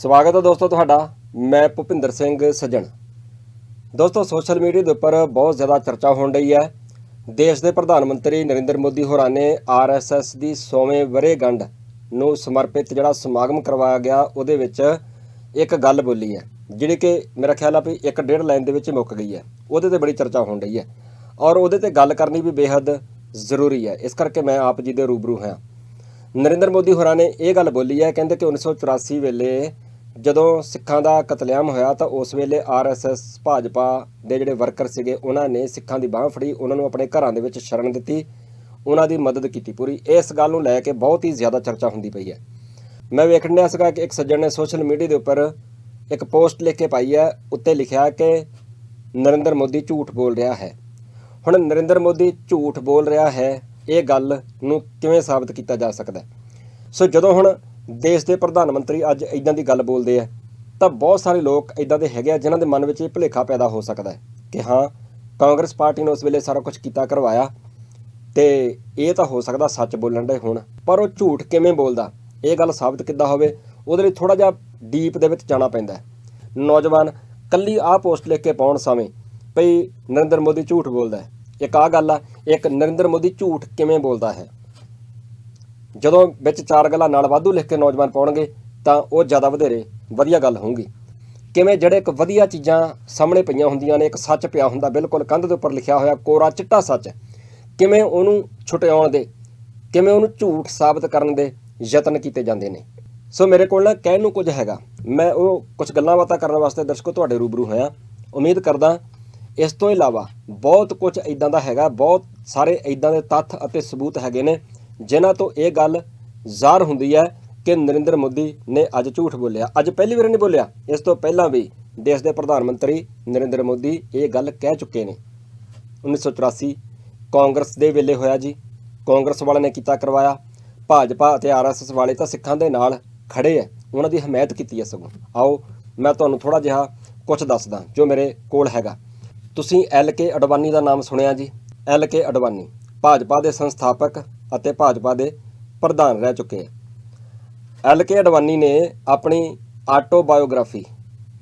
ਸਵਾਗਤ ਹੈ ਦੋਸਤੋ ਤੁਹਾਡਾ, ਮੈਂ ਭੁਪਿੰਦਰ ਸਿੰਘ ਸੱਜਣ। ਦੋਸਤੋ ਸੋਸ਼ਲ ਮੀਡੀਆ ਦੇ ਉੱਪਰ ਬਹੁਤ ਜ਼ਿਆਦਾ ਚਰਚਾ ਹੋਣ ਰਹੀ ਹੈ। ਦੇਸ਼ ਦੇ ਪ੍ਰਧਾਨ ਮੰਤਰੀ ਨਰਿੰਦਰ ਮੋਦੀ ਹੋਰਾਂ ਨੇ ਆਰਐਸਐਸ ਦੀ 100ਵੇਂ ਵਰੇਗੰਢ ਨੂੰ ਸਮਰਪਿਤ ਜਿਹੜਾ ਸਮਾਗਮ ਕਰਵਾਇਆ ਗਿਆ, ਉਹਦੇ ਵਿੱਚ ਇੱਕ ਗੱਲ ਬੋਲੀ ਹੈ, ਜਿਹੜੀ ਕਿ ਮੇਰਾ ਖਿਆਲ ਆ ਵੀ ਇੱਕ ਡੇਢ ਲਾਈਨ ਦੇ ਵਿੱਚ ਮੁੱਕ ਗਈ ਹੈ। ਉਹਦੇ ਤੇ ਬੜੀ ਚਰਚਾ ਹੋਣ ਰਹੀ ਹੈ। ਔਰ ਉਹਦੇ ਤੇ ਗੱਲ ਕਰਨੀ ਵੀ ਬੇਹੱਦ ਜ਼ਰੂਰੀ ਹੈ। ਇਸ ਕਰਕੇ ਮੈਂ ਆਪ ਜੀ ਦੇ ਰੂਬਰੂ ਹਾਂ ਨਰਿੰਦਰ ਮੋਦੀ ਹੋਰਾਂ ਨੇ ਇਹ ਗੱਲ ਬੋਲੀ ਹੈ, ਕਹਿੰਦੇ ਕਿ 1984 ਵੇਲੇ ਜਦੋਂ ਸਿੱਖਾਂ ਦਾ ਕਤਲੇਆਮ ਹੋਇਆ ਤਾਂ ਉਸ ਵੇਲੇ ਆਰਐਸਐਸ ਭਾਜਪਾ ਦੇ ਜਿਹੜੇ ਵਰਕਰ ਸੀਗੇ, ਉਹਨਾਂ ਨੇ ਸਿੱਖਾਂ ਦੀ ਬਾਹ ਫੜੀ, ਉਹਨਾਂ ਨੂੰ ਆਪਣੇ ਘਰਾਂ ਦੇ ਵਿੱਚ ਸ਼ਰਨ ਦਿੱਤੀ, ਉਹਨਾਂ ਦੀ ਮਦਦ ਕੀਤੀ ਪੂਰੀ। ਇਸ ਗੱਲ ਨੂੰ ਲੈ ਕੇ ਬਹੁਤ ਹੀ ਜ਼ਿਆਦਾ ਚਰਚਾ ਹੁੰਦੀ ਪਈ ਹੈ। ਮੈਂ ਵੇਖਣ ਡਿਆ ਸੀਗਾ ਕਿ ਇੱਕ ਸੱਜਣ ਨੇ ਸੋਸ਼ਲ ਮੀਡੀਆ ਦੇ ਉੱਪਰ ਇੱਕ ਪੋਸਟ ਲਿਖ ਕੇ ਪਾਈ ਹੈ, ਉੱਤੇ ਲਿਖਿਆ ਕਿ ਨਰਿੰਦਰ ਮੋਦੀ ਝੂਠ ਬੋਲ ਰਿਹਾ ਹੈ। ਹੁਣ ਨਰਿੰਦਰ ਮੋਦੀ ਝੂਠ ਬੋਲ ਰਿਹਾ ਹੈ, ਇਹ ਗੱਲ ਨੂੰ ਕਿਵੇਂ ਸਾਬਤ ਕੀਤਾ ਜਾ ਸਕਦਾ ਸੋ ਜਦੋਂ ਹੁਣ ਦੇਸ਼ ਦੇ ਪ੍ਰਧਾਨ ਮੰਤਰੀ ਅੱਜ ਇਦਾਂ ਦੀ ਗੱਲ ਬੋਲਦੇ ਆ। ਤਾਂ ਬਹੁਤ ਸਾਰੇ ਲੋਕ ਇਦਾਂ ਦੇ ਹੈਗੇ ਆ ਜਿਨ੍ਹਾਂ ਦੇ ਮਨ ਵਿੱਚ ਇਹ ਭੁਲੇਖਾ ਪੈਦਾ ਹੋ ਸਕਦਾ ਹੈ ਕਿ ਹਾਂ, ਕਾਂਗਰਸ ਪਾਰਟੀ ਨੇ ਉਸ ਵੇਲੇ ਸਾਰਾ ਕੁਝ ਕੀਤਾ, ਕਰਵਾਇਆ ਤੇ ਇਹ ਤਾਂ ਹੋ ਸਕਦਾ ਸੱਚ ਬੋਲਣ ਦੇ ਹੁਣ। ਪਰ ਉਹ ਝੂਠ ਕਿਵੇਂ ਬੋਲਦਾ? ਇਹ ਗੱਲ ਸਾਬਤ ਕਿੱਦਾਂ ਹੋਵੇ? ਉਹਦੇ ਲਈ ਥੋੜਾ ਜਿਹਾ ਡੀਪ ਦੇ ਵਿੱਚ ਜਾਣਾ ਪੈਂਦਾ ਹੈ। ਨੌਜਵਾਨ ਕੱਲੀ ਆਹ ਪੋਸਟ ਲਿਖ ਕੇ ਪਾਉਣ ਸਮੇਂ ਭਈ ਨਰਿੰਦਰ ਮੋਦੀ ਝੂਠ ਬੋਲਦਾ ਹੈ। ਇੱਕ ਆਹ ਗੱਲ ਆ, ਇੱਕ ਨਰਿੰਦਰ ਮੋਦੀ ਝੂਠ ਕਿਵੇਂ ਬੋਲਦਾ ਹੈ? ਜਦੋਂ ਵਿੱਚ ਚਾਰ ਗੱਲਾਂ ਨਾਲ ਵਾਧੂ ਲਿਖ ਕੇ ਨੌਜਵਾਨ ਪਾਉਣਗੇ, ਤਾਂ ਉਹ ਜ਼ਿਆਦਾ ਵਧੇਰੇ ਵਧੀਆ ਗੱਲ ਹੋਊਗੀ। ਕਿਵੇਂ ਜਿਹੜੇ ਇੱਕ ਵਧੀਆ ਚੀਜ਼ਾਂ ਸਾਹਮਣੇ ਪਈਆਂ ਹੁੰਦੀਆਂ ਨੇ, ਇੱਕ ਸੱਚ ਪਿਆ ਹੁੰਦਾ, ਬਿਲਕੁਲ ਕੰਧ ਦੇ ਉੱਪਰ ਲਿਖਿਆ ਹੋਇਆ ਕੋਰਾ ਚਿੱਟਾ ਸੱਚ, ਕਿਵੇਂ ਉਹਨੂੰ ਛੁਟਿਆਉਣ ਦੇ, ਕਿਵੇਂ ਉਹਨੂੰ ਝੂਠ ਸਾਬਤ ਕਰਨ ਦੇ ਯਤਨ ਕੀਤੇ ਜਾਂਦੇ ਨੇ। ਸੋ ਮੇਰੇ ਕੋਲ ਨਾ ਕਹਿਣ ਨੂੰ ਕੁਝ ਹੈਗਾ। ਮੈਂ ਉਹ ਕੁਝ ਗੱਲਾਂ ਬਾਤਾਂ ਕਰਨ ਵਾਸਤੇ ਦਰਸ਼ਕੋ ਤੁਹਾਡੇ ਰੂਬਰੂ ਹੋਇਆ। ਉਮੀਦ ਕਰਦਾ ਇਸ ਤੋਂ ਇਲਾਵਾ ਬਹੁਤ ਕੁਝ ਇਦਾਂ ਦਾ ਹੈਗਾ, ਬਹੁਤ ਸਾਰੇ ਇਦਾਂ ਦੇ ਤੱਥ ਅਤੇ ਸਬੂਤ ਹੈਗੇ ਨੇ ਜਿਨ੍ਹਾਂ ਤੋਂ ਇਹ ਗੱਲ ਜ਼ਾਹਰ ਹੁੰਦੀ ਹੈ ਕਿ ਨਰਿੰਦਰ ਮੋਦੀ ਨੇ ਅੱਜ ਝੂਠ ਬੋਲਿਆ। ਅੱਜ ਪਹਿਲੀ ਵਾਰ ਨਹੀਂ ਬੋਲਿਆ। ਇਸ ਤੋਂ ਪਹਿਲਾਂ ਵੀ ਦੇਸ਼ ਦੇ ਪ੍ਰਧਾਨ ਮੰਤਰੀ ਨਰਿੰਦਰ ਮੋਦੀ ਇਹ ਗੱਲ ਕਹਿ ਚੁੱਕੇ ਨੇ। 1984 ਕਾਂਗਰਸ ਦੇ ਵੇਲੇ ਹੋਇਆ ਜੀ। ਕਾਂਗਰਸ ਵਾਲਿਆਂ ਨੇ ਕੀਤਾ ਕਰਵਾਇਆ। ਭਾਜਪਾ ਅਤੇ ਆਰਐਸਐਸ ਵਾਲੇ ਤਾਂ ਸਿੱਖਾਂ ਦੇ ਨਾਲ ਖੜੇ ਐ। ਉਹਨਾਂ ਦੀ ਹਮਾਇਤ ਕੀਤੀ ਐ ਸਗੋਂ। ਆਓ, ਮੈਂ ਤੁਹਾਨੂੰ ਥੋੜਾ ਜਿਹਾ ਕੁਝ ਦੱਸਦਾ ਜੋ ਮੇਰੇ ਕੋਲ ਹੈਗਾ। ਤੁਸੀਂ ਐਲ ਕੇ ਅਡਵਾਨੀ ਦਾ ਨਾਮ ਸੁਣਿਆ ਜੀ? ਐਲ ਕੇ ਅਡਵਾਨੀ, ਭਾਜਪਾ ਦੇ ਸੰਸਥਾਪਕ ਅਤੇ ਭਾਜਪਾ ਦੇ ਪ੍ਰਧਾਨ ਰਹਿ ਚੁੱਕੇ ਹੈ ਐਲ ਕੇ ਅਡਵਾਨੀ ਨੇ ਆਪਣੀ autobiography,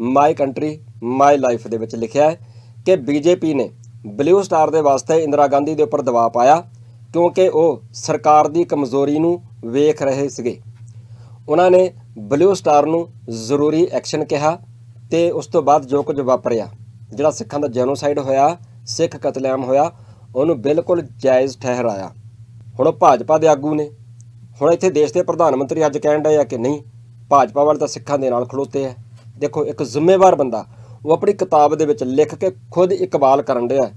my country, my life ਦੇ ਵਿੱਚ ਲਿਖਿਆ ਹੈ ਕਿ ਬੀਜੇਪੀ ਨੇ ਬਲੂ ਸਟਾਰ ਦੇ ਵਾਸਤੇ ਇੰਦਰਾ ਗਾਂਧੀ ਦੇ ਉੱਪਰ ਦਬਾਅ ਪਾਇਆ ਕਿਉਂਕਿ ਉਹ ਸਰਕਾਰ ਦੀ ਕਮਜ਼ੋਰੀ ਨੂੰ ਵੇਖ ਰਹੇ ਸੀਗੇ। ਉਹਨਾਂ ਨੇ ਬਲੂ ਸਟਾਰ ਨੂੰ ਜ਼ਰੂਰੀ ਐਕਸ਼ਨ ਕਿਹਾ ਤੇ ਉਸ ਤੋਂ ਬਾਅਦ ਜੋ ਕੁਝ ਵਾਪਰਿਆ, ਜਿਹੜਾ ਸਿੱਖਾਂ ਦਾ ਜੈਨੋਸਾਈਡ ਹੋਇਆ, ਸਿੱਖ ਕਤਲੇਆਮ ਹੋਇਆ, ਉਹਨੂੰ ਬਿਲਕੁਲ ਜਾਇਜ਼ ਠਹਿਰਾਇਆ। ਹੁਣ ਉਹ ਭਾਜਪਾ ਦੇ ਆਗੂ ਨੇ। ਹੁਣ ਇੱਥੇ ਦੇਸ਼ ਦੇ ਪ੍ਰਧਾਨ ਮੰਤਰੀ ਅੱਜ ਕਹਿਣ ਡਏ ਆ ਕਿ ਨਹੀਂ, ਭਾਜਪਾ ਵਾਲੇ ਤਾਂ ਸਿੱਖਾਂ ਦੇ ਨਾਲ ਖਲੋਤੇ ਆ। ਦੇਖੋ, ਇੱਕ ਜ਼ਿੰਮੇਵਾਰ ਬੰਦਾ, ਉਹ ਆਪਣੀ ਕਿਤਾਬ ਦੇ ਵਿੱਚ ਲਿਖ ਕੇ ਖੁਦ ਇਕਬਾਲ ਕਰਨ ਡਿਆ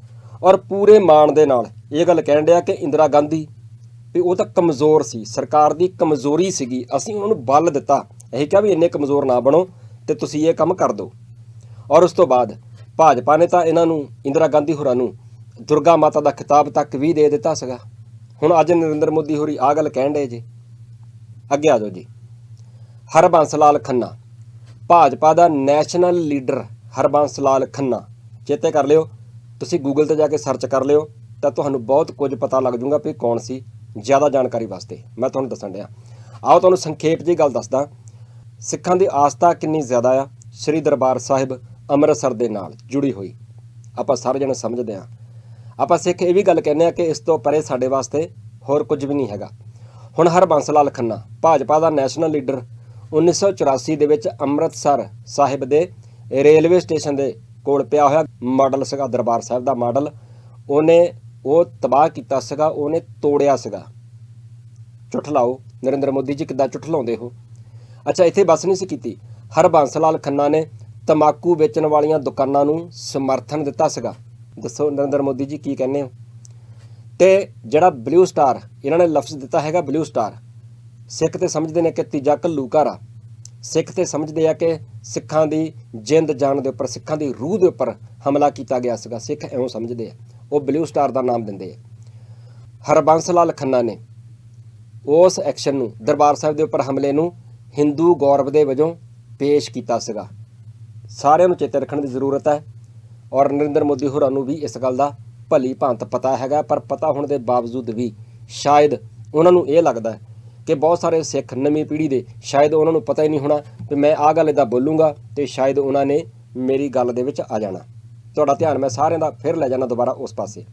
ਔਰ ਪੂਰੇ ਮਾਣ ਦੇ ਨਾਲ ਇਹ ਗੱਲ ਕਹਿਣ ਡਿਆ ਕਿ ਇੰਦਰਾ ਗਾਂਧੀ ਵੀ ਉਹ ਤਾਂ ਕਮਜ਼ੋਰ ਸੀ, ਸਰਕਾਰ ਦੀ ਕਮਜ਼ੋਰੀ ਸੀਗੀ, ਅਸੀਂ ਉਹਨਾਂ ਨੂੰ ਬਲ ਦਿੱਤਾ। ਇਹ ਕਿਹਾ ਵੀ ਇੰਨੇ ਕਮਜ਼ੋਰ ਨਾ ਬਣੋ ਤੇ ਤੁਸੀਂ ਇਹ ਕੰਮ ਕਰ ਦਿਓ। ਔਰ ਉਸ ਤੋਂ ਬਾਅਦ ਭਾਜਪਾ ਨੇ ਤਾਂ ਇਹਨਾਂ ਨੂੰ, ਇੰਦਰਾ ਗਾਂਧੀ ਹੋਰਾਂ ਨੂੰ ਦੁਰਗਾ ਮਾਤਾ ਦਾ ਖਿਤਾਬ ਤੱਕ ਵੀ ਦੇ ਦਿੱਤਾ ਸੀਗਾ। ਹੁਣ ਅੱਜ ਨਰਿੰਦਰ ਮੋਦੀ ਹੋਰੀ ਆ ਗੱਲ ਕਹਿਣ ਡਏ ਜੀ। ਅੱਗੇ ਆ ਜਾਓ ਜੀ। ਹਰਬੰਸ ਲਾਲ ਖੰਨਾ, ਭਾਜਪਾ ਦਾ ਨੈਸ਼ਨਲ ਲੀਡਰ ਹਰਬੰਸ ਲਾਲ ਖੰਨਾ। ਚੇਤੇ ਕਰ ਲਿਓ, ਤੁਸੀਂ ਗੂਗਲ ਤੇ ਜਾ ਕੇ ਸਰਚ ਕਰ ਲਿਓ, ਤਾਂ ਤੁਹਾਨੂੰ ਬਹੁਤ ਕੁਝ ਪਤਾ ਲੱਗ ਜਾਊਗਾ ਵੀ ਕੌਣ ਸੀ, ਜ਼ਿਆਦਾ ਜਾਣਕਾਰੀ ਵਾਸਤੇ। ਮੈਂ ਤੁਹਾਨੂੰ ਦੱਸਣ ਡਿਆ। ਆਓ ਤੁਹਾਨੂੰ ਸੰਖੇਪ ਜੀ ਗੱਲ ਦੱਸਦਾ। ਸਿੱਖਾਂ ਦੀ ਆਸਥਾ ਕਿੰਨੀ ਜ਼ਿਆਦਾ ਆ। ਸ੍ਰੀ ਦਰਬਾਰ ਸਾਹਿਬ ਅੰਮ੍ਰਿਤਸਰ ਦੇ ਨਾਲ ਜੁੜੀ ਹੋਈ। ਆਪਾਂ ਸਾਰੇ ਜਣੇ ਸਮਝਦੇ ਹਾਂ। ਆਪਾਂ ਸਿੱਖ ਇਹ ਵੀ ਗੱਲ ਕਹਿੰਦੇ ਆ ਕਿ ਇਸ ਤੋਂ ਪਰੇ ਸਾਡੇ ਵਾਸਤੇ ਹੋਰ ਕੁਝ ਵੀ ਨਹੀਂ ਹੈਗਾ। ਹੁਣ ਹਰਬੰਸ ਲਾਲ ਖੰਨਾ, ਭਾਜਪਾ ਦਾ ਨੈਸ਼ਨਲ ਲੀਡਰ 1984 ਦੇ ਵਿੱਚ ਅੰਮ੍ਰਿਤਸਰ ਸਾਹਿਬ ਦੇ ਰੇਲਵੇ ਸਟੇਸ਼ਨ ਦੇ ਕੋਲ ਪਿਆ ਹੋਇਆ ਮਾਡਲ ਸੀਗਾ, ਦਰਬਾਰ ਸਾਹਿਬ ਦਾ ਮਾਡਲ। ਉਹਨੇ ਉਹ ਤਬਾਹ ਕੀਤਾ ਸੀਗਾ, ਉਹਨੇ ਤੋੜਿਆ ਸੀਗਾ। ਚੁੱਠਲਾਓ ਨਰਿੰਦਰ ਮੋਦੀ ਜੀ ਕਿੱਦਾਂ ਚੁੱਠਲਾਉਂਦੇ ਹੋ? ਅੱਛਾ, ਇੱਥੇ ਬਸ ਨਹੀਂ ਸੀ ਕੀਤੀ। ਹਰਬੰਸ ਲਾਲ ਖੰਨਾ ਨੇ ਤਮਾਕੂ ਵੇਚਣ ਵਾਲੀਆਂ ਦੁਕਾਨਾਂ ਨੂੰ ਸਮਰਥਨ ਦਿੱਤਾ ਸੀਗਾ। ਦੱਸੋ ਨਰਿੰਦਰ ਮੋਦੀ ਜੀ ਕੀ ਕਹਿੰਦੇ ਹੋ? ਤੇ ਜਿਹੜਾ ਬਲੂ ਸਟਾਰ ਇਹਨਾਂ ਨੇ ਲਫ਼ਜ਼ ਦਿੱਤਾ ਹੈਗਾ ਬਲੂ ਸਟਾਰ ਸਿੱਖ ਤੇ ਸਮਝਦੇ ਨੇ ਕਿ ਤੀਜਾ ਘੱਲੂਘਾਰ ਆ। ਸਿੱਖ ਤੇ ਸਮਝਦੇ ਆ ਕਿ ਸਿੱਖਾਂ ਦੀ ਜਿੰਦ ਜਾਨ ਦੇ ਉੱਪਰ, ਸਿੱਖਾਂ ਦੀ ਰੂਹ ਦੇ ਉੱਪਰ ਹਮਲਾ ਕੀਤਾ ਗਿਆ ਸੀਗਾ। ਸਿੱਖ ਐਵੇਂ ਸਮਝਦੇ ਆ। ਉਹ ਬਲੂ ਸਟਾਰ ਦਾ ਨਾਮ ਦਿੰਦੇ ਆ। ਹਰਬੰਸ ਲਾਲ ਖੰਨਾ ਨੇ ਉਸ ਐਕਸ਼ਨ ਨੂੰ, ਦਰਬਾਰ ਸਾਹਿਬ ਦੇ ਉੱਪਰ ਹਮਲੇ ਨੂੰ ਹਿੰਦੂ ਗੌਰਵ ਦੇ ਵਜੋਂ ਪੇਸ਼ ਕੀਤਾ ਸੀਗਾ। ਸਾਰਿਆਂ ਨੂੰ ਚੇਤੇ ਰੱਖਣ ਦੀ ਜ਼ਰੂਰਤ ਹੈ। ਔਰ ਨਰਿੰਦਰ ਮੋਦੀ ਹੋਰਾਂ ਨੂੰ ਵੀ ਇਸ ਗੱਲ ਦਾ ਭਲੀ ਭਾਂਤ ਪਤਾ ਹੈਗਾ, ਪਰ ਪਤਾ ਹੋਣ ਦੇ ਬਾਵਜੂਦ ਵੀ ਸ਼ਾਇਦ ਉਹਨਾਂ ਨੂੰ ਇਹ ਲੱਗਦਾ ਕਿ ਬਹੁਤ ਸਾਰੇ ਸਿੱਖ ਨਵੀਂ ਪੀੜ੍ਹੀ ਦੇ ਸ਼ਾਇਦ ਉਹਨਾਂ ਨੂੰ ਪਤਾ ਹੀ ਨਹੀਂ ਹੋਣਾ ਕਿ ਮੈਂ ਆਹ ਗੱਲ ਇਦਾਂ ਬੋਲੂੰਗਾ ਤੇ ਸ਼ਾਇਦ ਉਹਨਾਂ ਨੇ ਮੇਰੀ ਗੱਲ ਦੇ ਵਿੱਚ ਆ ਜਾਣਾ। ਤੁਹਾਡਾ ਧਿਆਨ ਮੈਂ ਸਾਰਿਆਂ ਦਾ ਫਿਰ ਲੈ ਜਾਣਾ ਦੁਬਾਰਾ ਉਸ ਪਾਸੇ।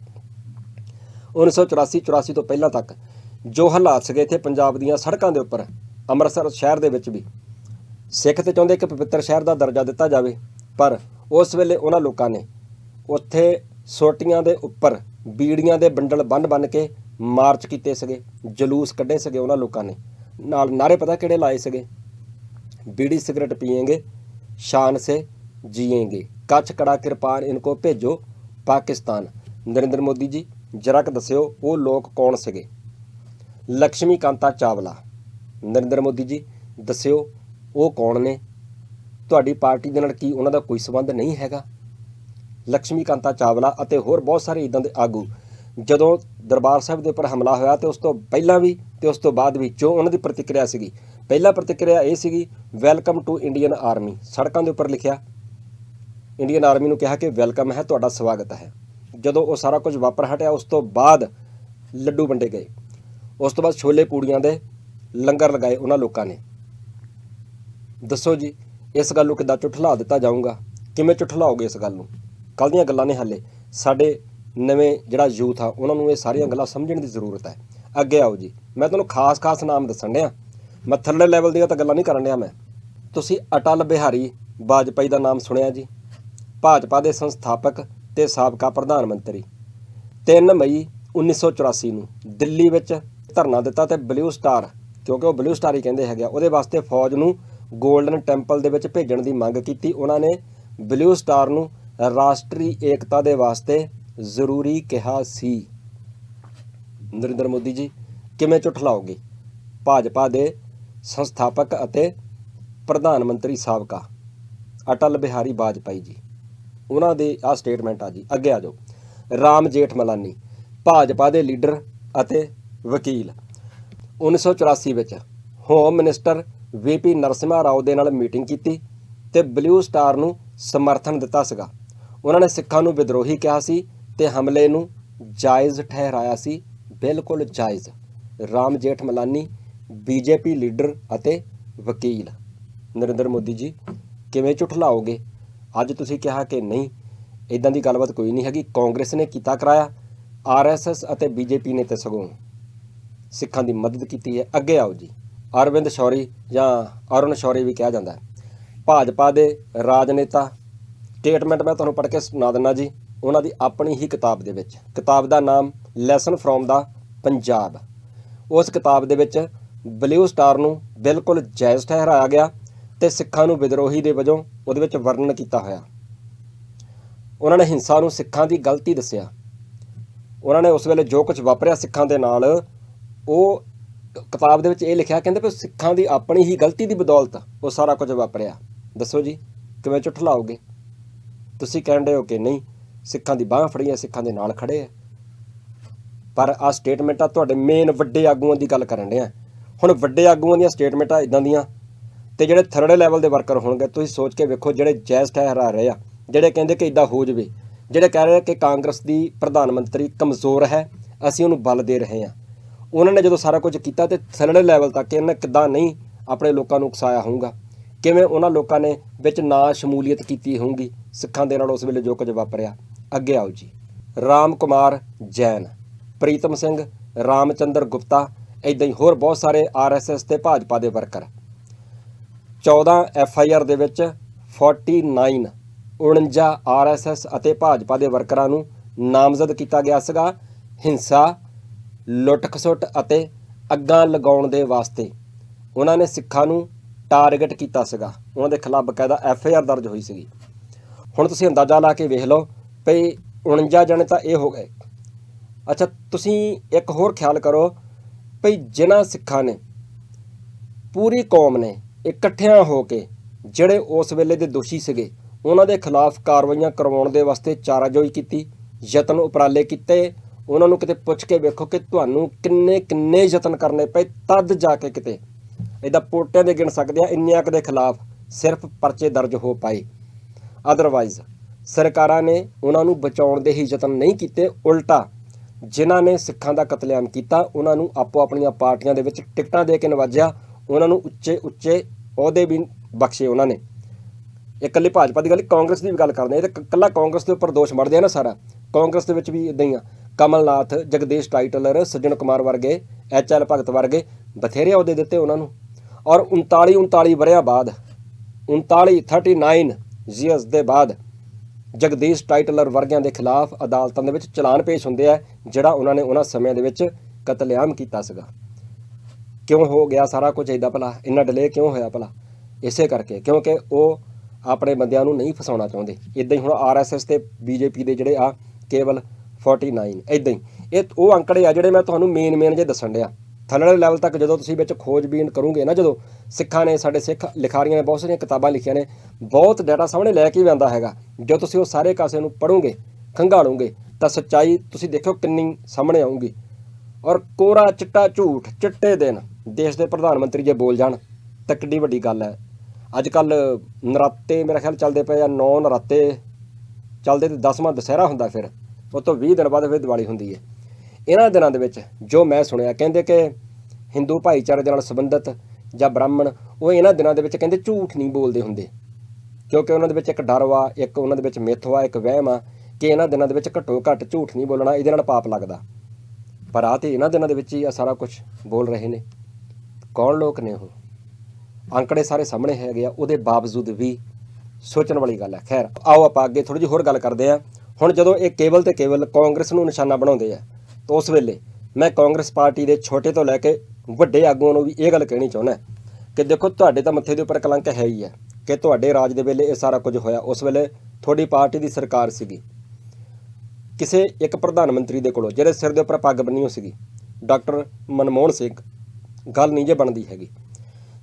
1984 84 ਤੋਂ ਪਹਿਲਾਂ ਤੱਕ ਜੋ ਹਾਲਾਤ ਸੀਗੇ ਇੱਥੇ ਪੰਜਾਬ ਦੀਆਂ ਸੜਕਾਂ ਦੇ ਉੱਪਰ, ਅੰਮ੍ਰਿਤਸਰ ਸ਼ਹਿਰ ਦੇ ਵਿੱਚ ਵੀ, ਸਿੱਖ ਤੇ ਚਾਹੁੰਦੇ ਕਿ ਪਵਿੱਤਰ ਸ਼ਹਿਰ ਦਾ ਦਰਜਾ ਦਿੱਤਾ ਜਾਵੇ, ਪਰ ਉਸ ਵੇਲੇ ਉਹਨਾਂ ਲੋਕਾਂ ਨੇ ਉੱਥੇ ਸੋਟੀਆਂ ਦੇ ਉੱਪਰ ਬੀੜੀਆਂ ਦੇ ਬੰਡਲ ਬੰਨ-ਬੰਨ ਕੇ ਮਾਰਚ ਕੀਤੇ ਸਗੇ, ਜਲੂਸ ਕੱਢੇ ਸਗੇ ਉਹਨਾਂ ਲੋਕਾਂ ਨੇ। ਨਾਲ ਨਾਰੇ ਪਤਾ ਕਿਹੜੇ ਲਾਏ ਸਗੇ? ਬੀੜੀ ਸਿਗਰਟ ਪੀਏਂਗੇ, ਸ਼ਾਨ ਸੇ ਜੀਏਂਗੇ। ਕੱਚ ਕੜਾ ਕਿਰਪਾਨ ਇਨਕੋ ਭੇਜੋ ਪਾਕਿਸਤਾਨ। ਨਰਿੰਦਰ ਮੋਦੀ ਜੀ, ਜਰਾ ਕ ਦੱਸਿਓ ਉਹ ਲੋਕ ਕੌਣ ਸਗੇ? ਲక్ష్ਮੀ ਕਾਂਤਾ ਚਾਵਲਾ। ਨਰਿੰਦਰ ਮੋਦੀ ਜੀ, ਦੱਸਿਓ ਉਹ ਕੌਣ ਨੇ? ਤੁਹਾਡੀ ਪਾਰਟੀ ਦੇ ਨਾਲ ਕੀ ਉਹਨਾਂ ਦਾ ਕੋਈ ਸੰਬੰਧ ਨਹੀਂ ਹੈਗਾ? ਲక్ష్ਮੀ ਕਾਂਤਾ ਚਾਵਲਾ ਅਤੇ ਹੋਰ ਬਹੁਤ ਸਾਰੇ ਇਦਾਂ ਦੇ ਆਗੂ, ਜਦੋਂ ਦਰਬਾਰ ਸਾਹਿਬ ਦੇ ਉੱਪਰ ਹਮਲਾ ਹੋਇਆ ਤੇ ਉਸ ਤੋਂ ਪਹਿਲਾਂ ਵੀ ਤੇ ਉਸ ਤੋਂ ਬਾਅਦ ਵੀ ਜੋ ਉਹਨਾਂ ਦੀ ਪ੍ਰਤੀਕਿਰਿਆ ਸੀਗੀ, ਪਹਿਲਾ ਪ੍ਰਤੀਕਿਰਿਆ ਇਹ ਸੀਗੀ ਵੈਲਕਮ ਟੂ ਇੰਡੀਅਨ ਆਰਮੀ ਸੜਕਾਂ ਦੇ ਉੱਪਰ ਲਿਖਿਆ। ਇੰਡੀਅਨ ਆਰਮੀ ਨੂੰ ਕਿਹਾ ਕਿ ਵੈਲਕਮ ਹੈ, ਤੁਹਾਡਾ ਸਵਾਗਤ ਹੈ। ਜਦੋਂ ਉਹ ਸਾਰਾ ਕੁਝ ਵਾਪਰ ਹਟਿਆ, ਉਸ ਤੋਂ ਬਾਅਦ ਲੱਡੂ ਵੰਡੇ ਗਏ। ਉਸ ਤੋਂ ਬਾਅਦ ਛੋਲੇ ਪੂੜੀਆਂ ਦੇ ਲੰਗਰ ਲਗਾਏ ਉਹਨਾਂ ਲੋਕਾਂ ਨੇ। ਦੱਸੋ ਜੀ ਇਸ ਗੱਲ ਨੂੰ ਕਿੱਦਾਂ ਝੁਠਲਾ ਦਿੱਤਾ ਜਾਊਗਾ? ਕਿਵੇਂ ਝੁਠਲਾਓਗੇ ਇਸ ਗੱਲ ਨੂੰ? ਕੱਲ੍ਹ ਦੀਆਂ ਗੱਲਾਂ ਨੇ ਹਾਲੇ। ਸਾਡੇ ਨਵੇਂ ਜਿਹੜਾ ਯੂਥ ਆ, ਉਹਨਾਂ ਨੂੰ ਇਹ ਸਾਰੀਆਂ ਗੱਲਾਂ ਸਮਝਣ ਦੀ ਜ਼ਰੂਰਤ ਹੈ। ਅੱਗੇ ਆਓ ਜੀ। ਮੈਂ ਤੁਹਾਨੂੰ ਖਾਸ-ਖਾਸ ਨਾਮ ਦੱਸਣ ਡਿਆ। ਮੈਂ ਥੱਲੇ ਲੈਵਲ ਦੀਆਂ ਤਾਂ ਗੱਲਾਂ ਨਹੀਂ ਕਰਨ ਡਿਆ ਮੈਂ। ਤੁਸੀਂ ਅਟਲ ਬਿਹਾਰੀ ਵਾਜਪਾਈ ਦਾ ਨਾਮ ਸੁਣਿਆ ਜੀ? ਭਾਜਪਾ ਦੇ ਸੰਸਥਾਪਕ ਤੇ ਸਾਬਕਾ ਪ੍ਰਧਾਨ ਮੰਤਰੀ। 3 ਮਈ 1984 ਨੂੰ ਦਿੱਲੀ ਵਿੱਚ ਧਰਨਾ ਦਿੱਤਾ ਤੇ ਬਲੂ ਸਟਾਰ ਕਿਉਂਕਿ ਉਹ ਬਲੂ ਸਟਾਰ ਹੀ ਕਹਿੰਦੇ ਹੈਗੇ ਆ, ਉਹਦੇ ਵਾਸਤੇ ਫੌਜ ਨੂੰ ਗੋਲਡਨ ਟੈਂਪਲ ਦੇ ਵਿੱਚ ਭੇਜਣ ਦੀ ਮੰਗ ਕੀਤੀ। ਉਹਨਾਂ ਨੇ ਬਲੂ ਸਟਾਰ ਨੂੰ ਰਾਸ਼ਟਰੀ ਏਕਤਾ ਦੇ ਵਾਸਤੇ ਜ਼ਰੂਰੀ ਕਿਹਾ ਸੀ। ਨਰਿੰਦਰ ਮੋਦੀ ਜੀ, ਕਿਵੇਂ ਝੁਠਲਾਓਗੇ ਭਾਜਪਾ ਦੇ ਸੰਸਥਾਪਕ ਅਤੇ ਪ੍ਰਧਾਨ ਮੰਤਰੀ ਸਾਬਕਾ, ਅਟਲ ਬਿਹਾਰੀ ਵਾਜਪਾਈ ਜੀ। ਉਹਨਾਂ ਦੇ ਆ ਸਟੇਟਮੈਂਟ ਆ ਜੀ, ਅੱਗੇ ਆ ਜਾਓ। ਰਾਮ ਜੇਠ ਮਲਾਨੀ ਭਾਜਪਾ ਦੇ ਲੀਡਰ ਅਤੇ ਵਕੀਲ। 1984 ਵਿੱਚ home minister VP Narasimha Rao ਦੇ ਨਾਲ ਮੀਟਿੰਗ ਕੀਤੀ ਤੇ ਬਲੂ ਸਟਾਰ ਨੂੰ ਸਮਰਥਨ ਦਿੱਤਾ ਸੀਗਾ। ਉਹਨਾਂ ਨੇ ਸਿੱਖਾਂ ਨੂੰ ਵਿਦਰੋਹੀ ਕਿਹਾ ਸੀ ਤੇ ਹਮਲੇ ਨੂੰ ਜਾਇਜ਼ ਠਹਿਰਾਇਆ ਸੀ। ਬਿਲਕੁਲ ਜਾਇਜ਼। ਰਾਮ ਜੇਠ ਮਲਾਨੀ ਬੀਜੇਪੀ ਲੀਡਰ ਅਤੇ ਵਕੀਲ। ਨਰਿੰਦਰ ਮੋਦੀ ਜੀ, ਕਿਵੇਂ ਝੁਠਲਾਓਗੇ ਅੱਜ ਤੁਸੀਂ ਕਿਹਾ ਕਿ ਨਹੀਂ। ਇਦਾਂ ਦੀ ਗੱਲਬਾਤ ਕੋਈ ਨਹੀਂ ਹੈਗੀ। ਕਾਂਗਰਸ ਨੇ ਕੀਤਾ ਕਰਾਇਆ। ਆਰਐਸਐਸ ਅਤੇ ਬੀਜੇਪੀ ਨੇ ਤੇ ਸਗੋਂ ਸਿੱਖਾਂ ਦੀ ਮਦਦ ਕੀਤੀ ਹੈ। ਅੱਗੇ ਆਓ ਜੀ। ਅਰਵਿੰਦ ਸ਼ੌਰੀ ਜਾਂ ਅਰੁਣ ਸ਼ੌਰੀ ਵੀ ਕਿਹਾ ਜਾਂਦਾ ਹੈ। ਭਾਜਪਾ ਦੇ ਰਾਜਨੇਤਾ ਸਟੇਟਮੈਂਟ ਮੈਂ ਤੁਹਾਨੂੰ ਪੜ੍ਹ ਕੇ ਸੁਣਾ ਦਿੰਦਾ ਜੀ। ਉਹਨਾਂ ਦੀ ਆਪਣੀ ਹੀ ਕਿਤਾਬ ਦੇ ਵਿੱਚ। ਕਿਤਾਬ ਦਾ ਨਾਮ ਲੈਸਨ ਫਰੋਮ ਦਾ ਪੰਜਾਬ ਉਸ ਕਿਤਾਬ ਦੇ ਵਿੱਚ ਬਲੂ ਸਟਾਰ ਨੂੰ ਬਿਲਕੁਲ ਜਾਇਜ਼ ਠਹਿਰਾਇਆ ਗਿਆ ਤੇ ਸਿੱਖਾਂ ਨੂੰ ਵਿਦਰੋਹੀ ਦੇ ਵਜੋਂ ਉਹਦੇ ਵਿੱਚ ਵਰਣਨ ਕੀਤਾ ਹੋਇਆ। ਉਹਨਾਂ ਨੇ ਹਿੰਸਾ ਨੂੰ ਸਿੱਖਾਂ ਦੀ ਗਲਤੀ ਦੱਸਿਆ। ਉਹਨਾਂ ਨੇ ਉਸ ਵੇਲੇ ਜੋ ਕੁਝ ਵਾਪਰਿਆ ਸਿੱਖਾਂ ਦੇ ਨਾਲ, ਉਹ ਕਿਤਾਬ ਦੇ ਵਿੱਚ ਇਹ ਲਿਖਿਆ, ਕਹਿੰਦੇ ਵੀ ਸਿੱਖਾਂ ਦੀ ਆਪਣੀ ਹੀ ਗਲਤੀ ਦੀ ਬਦੌਲਤ ਉਹ ਸਾਰਾ ਕੁਝ ਵਾਪਰਿਆ। ਦੱਸੋ ਜੀ, ਕਿਵੇਂ ਝੁੱਠ ਲਾਓਗੇ? ਤੁਸੀਂ ਕਹਿੰਦੇ ਹੋ ਕਿ ਨਹੀਂ, ਸਿੱਖਾਂ ਦੀ ਬਾਹ ਫੜੀ ਹੈ, ਸਿੱਖਾਂ ਦੇ ਨਾਲ ਖੜੇ ਆ ਪਰ ਆ ਸਟੇਟਮੈਂਟਾਂ ਤੁਹਾਡੇ ਮੇਨ ਵੱਡੇ ਆਗੂਆਂ ਦੀ ਗੱਲ ਕਰਨ ਡਿਆ ਹੁਣ ਵੱਡੇ ਆਗੂਆਂ ਦੀਆਂ ਸਟੇਟਮੈਂਟਾਂ ਇਦਾਂ ਦੀਆਂ, ਤੇ ਜਿਹੜੇ ਥਰਡ ਲੈਵਲ ਦੇ ਵਰਕਰ ਹੋਣਗੇ, ਤੁਸੀਂ ਸੋਚ ਕੇ ਵੇਖੋ ਜਿਹੜੇ ਜੈਜ਼ ਠਹਿਰਾ ਰਹੇ ਆ, ਜਿਹੜੇ ਕਹਿੰਦੇ ਕਿ ਇਦਾਂ ਹੋ ਜਵੇ, ਜਿਹੜੇ ਕਹਿ ਰਹੇ ਆ ਕਿ ਕਾਂਗਰਸ ਦੀ ਪ੍ਰਧਾਨ ਮੰਤਰੀ ਕਮਜ਼ੋਰ ਹੈ, ਅਸੀਂ ਉਹਨੂੰ ਬਲ ਦੇ ਰਹੇ ਹਾਂ ਉਹਨਾਂ ਨੇ ਜਦੋਂ ਸਾਰਾ ਕੁਝ ਕੀਤਾ ਤੇ ਥੱਲੜੇ ਲੈਵਲ ਤੱਕ ਇਹਨਾਂ ਕਿੱਦਾਂ ਨਹੀਂ ਆਪਣੇ ਲੋਕਾਂ ਨੂੰ ਉਕਸਾਇਆ ਹੋਊਗਾ? ਕਿਵੇਂ ਉਹਨਾਂ ਲੋਕਾਂ ਨੇ ਵਿੱਚ ਨਾ ਸ਼ਮੂਲੀਅਤ ਕੀਤੀ ਹੋਊਗੀ ਸਿੱਖਾਂ ਦੇ ਨਾਲ ਉਸ ਵੇਲੇ ਜੋ ਕੁਝ ਵਾਪਰਿਆ? ਅੱਗੇ ਆਓ ਜੀ। ਰਾਮ ਕੁਮਾਰ ਜੈਨ, ਪ੍ਰੀਤਮ ਸਿੰਘ, ਰਾਮਚੰਦਰ ਗੁਪਤਾ ਇਦਾਂ ਹੀ ਹੋਰ ਬਹੁਤ ਸਾਰੇ ਆਰਐਸਐਸ ਤੇ ਭਾਜਪਾ ਦੇ ਵਰਕਰ। 14 ਐਫਆਈਆਰ ਦੇ ਵਿੱਚ 49 49 ਆਰਐਸਐਸ ਅਤੇ ਭਾਜਪਾ ਦੇ ਵਰਕਰਾਂ ਨੂੰ ਨਾਮਜ਼ਦ ਕੀਤਾ ਗਿਆ ਸੀਗਾ। ਹਿੰਸਾ ਲੁੱਟ ਖਸੁੱਟ ਅਤੇ ਅੱਗਾਂ ਲਗਾਉਣ ਦੇ ਵਾਸਤੇ ਉਹਨਾਂ ਨੇ ਸਿੱਖਾਂ ਨੂੰ ਟਾਰਗੇਟ ਕੀਤਾ ਸੀਗਾ। ਉਹਨਾਂ ਦੇ ਖਿਲਾਫ ਬਕਾਇਦਾ ਐੱਫ ਆਈ ਆਰ ਦਰਜ ਹੋਈ ਸੀਗੀ। ਹੁਣ ਤੁਸੀਂ ਅੰਦਾਜ਼ਾ ਲਾ ਕੇ ਵੇਖ ਲਓ ਭਈ 49 ਜਣੇ ਤਾਂ ਇਹ ਹੋ ਗਏ। ਅੱਛਾ, ਤੁਸੀਂ ਇੱਕ ਹੋਰ ਖਿਆਲ ਕਰੋ ਭਈ ਜਿਨ੍ਹਾਂ ਸਿੱਖਾਂ ਨੇ ਪੂਰੀ ਕੌਮ ਨੇ ਇਕੱਠਿਆਂ ਹੋ ਕੇ ਜਿਹੜੇ ਉਸ ਵੇਲੇ ਦੇ ਦੋਸ਼ੀ ਸੀਗੇ, ਉਹਨਾਂ ਦੇ ਖਿਲਾਫ ਕਾਰਵਾਈਆਂ ਕਰਵਾਉਣ ਦੇ ਵਾਸਤੇ ਚਾਰਾਜੋਈ ਕੀਤੀ, ਯਤਨ ਉਪਰਾਲੇ ਕੀਤੇ ਉਹਨਾਂ ਨੂੰ ਕਿਤੇ ਪੁੱਛ ਕੇ ਵੇਖੋ ਕਿ ਤੁਹਾਨੂੰ ਕਿੰਨੇ ਕਿੰਨੇ ਯਤਨ ਕਰਨੇ ਪਏ, ਤਦ ਜਾ ਕੇ ਕਿਤੇ ਇਹਦਾ ਪੋਟਿਆਂ ਦੇ ਗਿਣ ਸਕਦੇ ਆ, ਇੰਨਿਆਂ ਕੁ ਦੇ ਖਿਲਾਫ ਸਿਰਫ ਪਰਚੇ ਦਰਜ ਹੋ ਪਾਏ। ਅਦਰਵਾਈਜ਼ ਸਰਕਾਰਾਂ ਨੇ ਉਹਨਾਂ ਨੂੰ ਬਚਾਉਣ ਦੇ ਹੀ ਯਤਨ ਨਹੀਂ ਕੀਤੇ, ਉਲਟਾ ਜਿਨ੍ਹਾਂ ਨੇ ਸਿੱਖਾਂ ਦਾ ਕਤਲੇਆਮ ਕੀਤਾ, ਉਹਨਾਂ ਨੂੰ ਆਪੋ ਆਪਣੀਆਂ ਪਾਰਟੀਆਂ ਦੇ ਵਿੱਚ ਟਿਕਟਾਂ ਦੇ ਕੇ ਨਵਾਜਿਆ, ਉਹਨਾਂ ਨੂੰ ਉੱਚੇ ਉੱਚੇ ਅਹੁਦੇ ਵੀ ਬਖਸ਼ੇ ਉਹਨਾਂ ਨੇ। ਇਹ ਇਕੱਲੇ ਭਾਜਪਾ ਦੀ ਗੱਲ, ਕਾਂਗਰਸ ਦੀ ਵੀ ਗੱਲ ਕਰਦੇ ਆ, ਇਹ ਤਾਂ ਇਕੱਲਾ ਕਾਂਗਰਸ ਦੇ ਉੱਪਰ ਦੋਸ਼ ਮੜਦੇ ਆ ਨਾ ਸਾਰਾ। ਕਾਂਗਰਸ ਦੇ ਵਿੱਚ ਵੀ ਇਦਾਂ ਹੀ ਆ। ਕਮਲਨਾਥ, ਜਗਦੀਸ਼ ਟਾਈਟਲਰ, ਸੱਜਣ ਕੁਮਾਰ ਵਰਗੇ, ਐਚ ਐਲ ਭਗਤ ਵਰਗੇ ਬਥੇਰੇ ਅਹੁਦੇ ਦਿੱਤੇ ਉਹਨਾਂ ਨੂੰ। ਔਰ 39 39 ਵਰਿਆਂ ਬਾਅਦ 39 39 ਯੀਅਰਸ ਦੇ ਬਾਅਦ ਜਗਦੀਸ਼ ਟਾਈਟਲਰ ਵਰਗਿਆਂ ਦੇ ਖਿਲਾਫ ਅਦਾਲਤਾਂ ਦੇ ਵਿੱਚ ਚਲਾਨ ਪੇਸ਼ ਹੁੰਦੇ ਆ, ਜਿਹੜਾ ਉਹਨਾਂ ਨੇ ਉਹਨਾਂ ਸਮਿਆਂ ਦੇ ਵਿੱਚ ਕਤਲੇਆਮ ਕੀਤਾ ਸੀਗਾ। ਕਿਉਂ ਹੋ ਗਿਆ ਸਾਰਾ ਕੁਝ ਇਦਾਂ ਭਲਾ? ਇੰਨਾ ਡਿਲੇ ਕਿਉਂ ਹੋਇਆ ਭਲਾ? ਇਸੇ ਕਰਕੇ, ਕਿਉਂਕਿ ਉਹ ਆਪਣੇ ਬੰਦਿਆਂ ਨੂੰ ਨਹੀਂ ਫਸਾਉਣਾ ਚਾਹੁੰਦੇ। ਇਦਾਂ ਹੀ ਹੁਣ ਆਰਐਸਐਸ ਤੇ ਬੀਜੇਪੀ ਦੇ ਜਿਹੜੇ ਆ, ਕੇਵਲ 49 ਇਦਾਂ ਹੀ। ਇਹ ਉਹ ਅੰਕੜੇ ਆ ਜਿਹੜੇ ਮੈਂ ਤੁਹਾਨੂੰ ਮੇਨ ਮੇਨ ਜੇ ਦੱਸਣ ਡਿਆ। ਥੱਲੜੇ ਲੈਵਲ ਤੱਕ ਜਦੋਂ ਤੁਸੀਂ ਵਿੱਚ ਖੋਜਬੀਨ ਕਰੋਗੇ ਨਾ, ਜਦੋਂ ਸਿੱਖਾਂ ਨੇ ਸਾਡੇ ਸਿੱਖ ਲਿਖਾਰੀਆਂ ਨੇ, ਬਹੁਤ ਸਾਰੀਆਂ ਕਿਤਾਬਾਂ ਲਿਖੀਆਂ ਨੇ, ਬਹੁਤ ਡਾਟਾ ਸਾਹਮਣੇ ਲੈ ਕੇ ਵੀ ਆਉਂਦਾ ਹੈਗਾ। ਜੋ ਤੁਸੀਂ ਉਹ ਸਾਰੇ ਕਾਸੇ ਨੂੰ ਪੜੋਗੇ ਖੰਗਾਲੋਗੇ, ਤਾਂ ਸੱਚਾਈ ਤੁਸੀਂ ਦੇਖੋ ਕਿੰਨੀ ਸਾਹਮਣੇ ਆਊਗੀ। ਔਰ ਕੋਰਾ ਚਿੱਟਾ ਝੂਠ, ਚਿੱਟੇ ਦਿਨ, ਦੇਸ਼ ਦੇ ਪ੍ਰਧਾਨ ਮੰਤਰੀ ਜੇ ਬੋਲ ਜਾਣ, ਤਾਂ ਕਿੱਡੀ ਵੱਡੀ ਗੱਲ ਹੈ। ਅੱਜ ਕੱਲ ਨਰਾਤੇ ਮੇਰਾ ਖਿਆਲ ਚੱਲਦੇ ਪਏ ਆ, ਨੌ ਨਰਾਤੇ ਚੱਲਦੇ ਤੇ 10ਵਾਂ ਦੁਸਹਿਰਾ ਹੁੰਦਾ ਫਿਰ। ਉਹ ਤੋਂ 20 ਦਿਨ ਬਾਅਦ ਫਿਰ ਦੀਵਾਲੀ ਹੁੰਦੀ ਹੈ। ਇਹਨਾਂ ਦਿਨਾਂ ਦੇ ਵਿੱਚ ਜੋ ਮੈਂ ਸੁਣਿਆ, ਕਹਿੰਦੇ ਕਿ ਹਿੰਦੂ ਭਾਈਚਾਰੇ ਦੇ ਨਾਲ ਸੰਬੰਧਿਤ ਜਾਂ ਬ੍ਰਾਹਮਣ, ਉਹ ਇਹਨਾਂ ਦਿਨਾਂ ਦੇ ਵਿੱਚ ਕਹਿੰਦੇ ਝੂਠ ਨਹੀਂ ਬੋਲਦੇ ਹੁੰਦੇ। ਕਿਉਂਕਿ ਉਹਨਾਂ ਦੇ ਵਿੱਚ ਇੱਕ ਡਰ ਵਾ, ਇੱਕ ਉਹਨਾਂ ਦੇ ਵਿੱਚ ਮਿੱਥ ਵਾ, ਇੱਕ ਵਹਿਮ ਆ ਕਿ ਇਹਨਾਂ ਦਿਨਾਂ ਦੇ ਵਿੱਚ ਘੱਟੋ ਘੱਟ ਝੂਠ ਨਹੀਂ ਬੋਲਣਾ ਇਹਦੇ ਨਾਲ ਪਾਪ ਲੱਗਦਾ। ਪਰ ਆ ਤੇ ਇਹਨਾਂ ਦਿਨਾਂ ਦੇ ਵਿੱਚ ਹੀ ਆ ਸਾਰਾ ਕੁਝ ਬੋਲ ਰਹੇ ਨੇ। ਕੌਣ ਲੋਕ ਨੇ ਉਹ? ਅੰਕੜੇ ਸਾਰੇ ਸਾਹਮਣੇ ਹੈਗੇ ਆ, ਉਹਦੇ ਬਾਵਜੂਦ ਵੀ ਸੋਚਣ ਵਾਲੀ ਗੱਲ ਹੈ। ਖੈਰ, ਆਓ ਆਪਾਂ ਅੱਗੇ ਥੋੜੀ ਜਿਹੀ ਹੋਰ ਗੱਲ ਕਰਦੇ ਆ ਹੁਣ ਜਦੋਂ ਇਹ ਕੇਵਲ ਤੇ ਕੇਵਲ ਕਾਂਗਰਸ ਨੂੰ ਨਿਸ਼ਾਨਾ ਬਣਾਉਂਦੇ ਆ, ਤਾਂ ਉਸ ਵੇਲੇ ਮੈਂ ਕਾਂਗਰਸ ਪਾਰਟੀ ਦੇ ਛੋਟੇ ਤੋਂ ਲੈ ਕੇ ਵੱਡੇ ਆਗੂਆਂ ਨੂੰ ਵੀ ਇਹ ਗੱਲ ਕਹਿਣੀ ਚਾਹੁੰਦਾ ਕਿ ਦੇਖੋ ਤੁਹਾਡੇ ਤਾਂ ਮੱਥੇ ਦੇ ਉੱਪਰ ਕਲੰਕ ਹੈ ਹੀ ਹੈ ਕਿ ਤੁਹਾਡੇ ਰਾਜ ਦੇ ਵੇਲੇ ਇਹ ਸਾਰਾ ਕੁਝ ਹੋਇਆ। ਉਸ ਵੇਲੇ ਤੁਹਾਡੀ ਪਾਰਟੀ ਦੀ ਸਰਕਾਰ ਸੀਗੀ। ਕਿਸੇ ਇੱਕ ਪ੍ਰਧਾਨ ਮੰਤਰੀ ਦੇ ਕੋਲੋਂ, ਜਿਹੜੇ ਸਿਰ ਦੇ ਉੱਪਰ ਪੱਗ ਬੰਨੀ ਹੋ ਸੀਗੀ, ਡਾਕਟਰ ਮਨਮੋਹਨ ਸਿੰਘ, ਗੱਲ ਨਹੀਂ ਜੇ ਬਣਦੀ ਹੈਗੀ।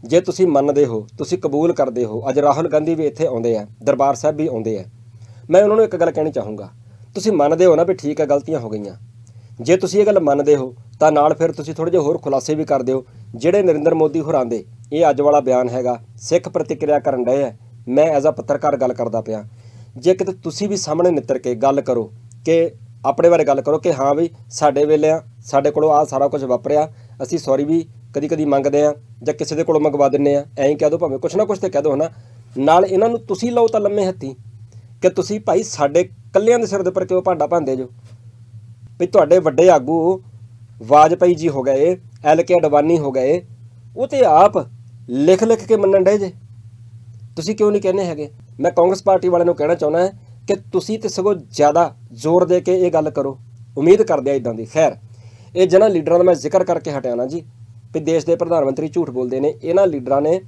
ਜੇ ਤੁਸੀਂ ਮੰਨਦੇ ਹੋ, ਤੁਸੀਂ ਕਬੂਲ ਕਰਦੇ ਹੋ, ਅੱਜ ਰਾਹੁਲ ਗਾਂਧੀ ਵੀ ਇੱਥੇ ਆਉਂਦੇ ਆ, ਦਰਬਾਰ ਸਾਹਿਬ ਵੀ ਆਉਂਦੇ ਆ ਮੈਂ ਉਹਨਾਂ ਨੂੰ ਇੱਕ ਗੱਲ ਕਹਿਣੀ ਚਾਹੂੰਗਾ। ਤੁਸੀਂ ਮੰਨਦੇ ਹੋ ਨਾ ਵੀ ਠੀਕ ਹੈ ਗਲਤੀਆਂ ਹੋ ਗਈਆਂ। ਜੇ ਤੁਸੀਂ ਇਹ ਗੱਲ ਮੰਨਦੇ ਹੋ, ਤਾਂ ਨਾਲ ਫਿਰ ਤੁਸੀਂ ਥੋੜੇ ਜਿਹਾ ਹੋਰ ਖੁਲਾਸੇ ਵੀ ਕਰ ਦਿਓ। ਜਿਹੜੇ ਨਰਿੰਦਰ ਮੋਦੀ ਹੋਰਾਂ ਦੇ, ਇਹ ਅੱਜ ਵਾਲਾ ਬਿਆਨ ਹੈਗਾ, ਸਿੱਖ ਪ੍ਰਤੀਕਿਰਿਆ ਕਰਨ ਡਏ ਆ। ਮੈਂ ਐਜ਼ ਅ ਪੱਤਰਕਾਰ ਗੱਲ ਕਰਦਾ ਪਿਆ। ਜੇ ਕਿਤੇ ਤੁਸੀਂ ਵੀ ਸਾਹਮਣੇ ਨਿੱਤਰ ਕੇ ਗੱਲ ਕਰੋ ਕਿ ਆਪਣੇ ਬਾਰੇ ਗੱਲ ਕਰੋ ਕਿ ਹਾਂ ਵੀ ਸਾਡੇ ਵੇਲੇ ਆ, ਸਾਡੇ ਕੋਲੋਂ ਆ ਸਾਰਾ ਕੁਝ ਵਾਪਰਿਆ, ਅਸੀਂ ਸੌਰੀ ਵੀ ਕਦੀ ਕਦੀ ਮੰਗਦੇ ਆ ਜਾਂ ਕਿਸੇ ਦੇ ਕੋਲੋਂ ਮੰਗਵਾ ਦਿੰਨੇ ਆ, ਐਂ ਹੀ ਕਹਿ ਦੋ, ਭਾਵੇਂ ਕੁਛ ਨਾ ਕੁਛ ਤੇ ਕਹਿ ਦੋ ਹਨਾ। ਨਾਲ ਇਹਨਾਂ ਨੂੰ ਤੁਸੀਂ ਲਓ ਤਾਂ ਲੰਮੇ ਹੱਥੀ। ਕਿ ਤੁਸੀਂ ਭਾਈ ਸਾਡੇ ਕੱਲਿਆਂ ਦੇ ਸਿਰ ਦੇ ਉੱਪਰ ਕਿਉਂ ਭਾਂਡਾ ਭਾਂਦੇ ਜੋ ਵੀ ਤੁਹਾਡੇ ਵੱਡੇ ਆਗੂ ਵਾਜਪਾਈ ਜੀ ਹੋ ਗਏ ਐਲ ਕੇ ਅਡਵਾਨੀ ਹੋ ਗਏ, ਉਹ ਤੇ ਆਪ ਲਿਖ ਲਿਖ ਕੇ ਮੰਨਣ ਡੇ ਜੇ। ਤੁਸੀਂ ਕਿਉਂ ਨਹੀਂ ਕਹਿੰਦੇ ਹੈਗੇ? ਮੈਂ ਕਾਂਗਰਸ ਪਾਰਟੀ ਵਾਲਿਆਂ ਨੂੰ ਕਹਿਣਾ ਚਾਹੁੰਦਾ ਕਿ ਤੁਸੀਂ ਤੇ ਸਗੋਂ ਜ਼ਿਆਦਾ ਜ਼ੋਰ ਦੇ ਕੇ ਇਹ ਗੱਲ ਕਰੋ। ਉਮੀਦ ਕਰਦੇ ਆ ਇਦਾਂ ਦੀ। ਖੈਰ, ਇਹ ਜਿਹਨਾਂ ਲੀਡਰਾਂ ਦਾ ਮੈਂ ਜ਼ਿਕਰ ਕਰਕੇ ਹਟਿਆ ਨਾ ਜੀ, ਵੀ ਦੇਸ਼ ਦੇ ਪ੍ਰਧਾਨ ਮੰਤਰੀ ਝੂਠ ਬੋਲਦੇ ਨੇ, ਇਹਨਾਂ ਲੀਡਰਾਂ ਨੇ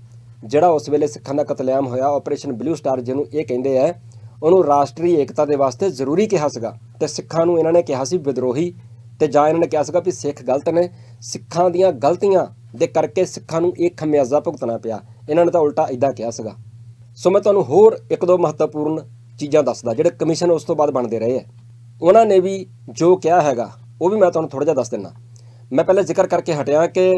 ਜਿਹੜਾ ਉਸ ਵੇਲੇ ਸਿੱਖਾਂ ਦਾ ਕਤਲੇਆਮ ਹੋਇਆ ਆਪਰੇਸ਼ਨ ਬਲੂ ਸਟਾਰ ਜਿਹਨੂੰ ਇਹ ਕਹਿੰਦੇ ਆ ਉਹਨੂੰ ਰਾਸ਼ਟਰੀ ਏਕਤਾ ਦੇ ਵਾਸਤੇ ਜ਼ਰੂਰੀ ਕਿਹਾ ਸੀਗਾ ਤੇ ਸਿੱਖਾਂ ਨੂੰ ਇਹਨਾਂ ਨੇ ਕਿਹਾ ਸੀ ਵਿਦਰੋਹੀ ਤੇ ਜਾਂ ਇਹਨਾਂ ਨੇ ਕਿਹਾ ਸੀਗਾ ਵੀ ਸਿੱਖ ਗਲਤ ਨੇ, ਸਿੱਖਾਂ ਦੀਆਂ ਗਲਤੀਆਂ ਦੇ ਕਰਕੇ ਸਿੱਖਾਂ ਨੂੰ ਇਹ ਖਮਿਆਜ਼ਾ ਭੁਗਤਣਾ ਪਿਆ। ਇਹਨਾਂ ਨੇ ਤਾਂ ਉਲਟਾ ਇਦਾਂ ਕਿਹਾ ਸੀਗਾ। ਸੋ ਮੈਂ ਤੁਹਾਨੂੰ ਹੋਰ ਇੱਕ ਦੋ ਮਹੱਤਵਪੂਰਨ ਚੀਜ਼ਾਂ ਦੱਸਦਾ, ਜਿਹੜੇ ਕਮਿਸ਼ਨ ਉਸ ਤੋਂ ਬਾਅਦ ਬਣਦੇ ਰਹੇ ਆ ਉਹਨਾਂ ਨੇ ਵੀ ਜੋ ਕਿਹਾ ਹੈਗਾ, ਉਹ ਵੀ ਮੈਂ ਤੁਹਾਨੂੰ ਥੋੜਾ ਜਿਹਾ ਦੱਸ ਦਿੰਨਾ ਮੈਂ ਪਹਿਲਾਂ ਜ਼ਿਕਰ ਕਰਕੇ ਹਟਿਆ ਕਿ